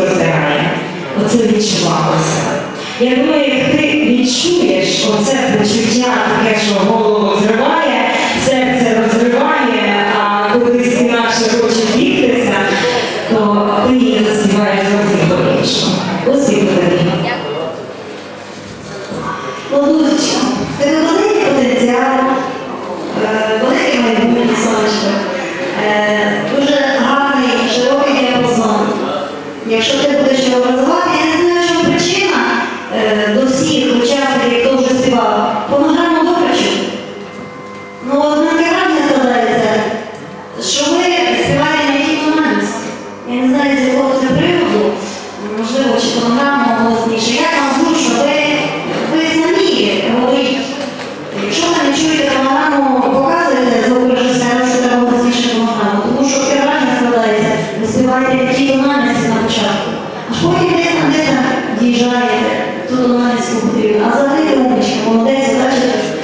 роздирає. Оце відчувалося. Я думаю, як ти відчуєш оце почуття, таке, що голову Thank you. потім десь там десь там діїжджаєте, тут у нас потрібно, а взагалі ти умничка, молодець, бачите.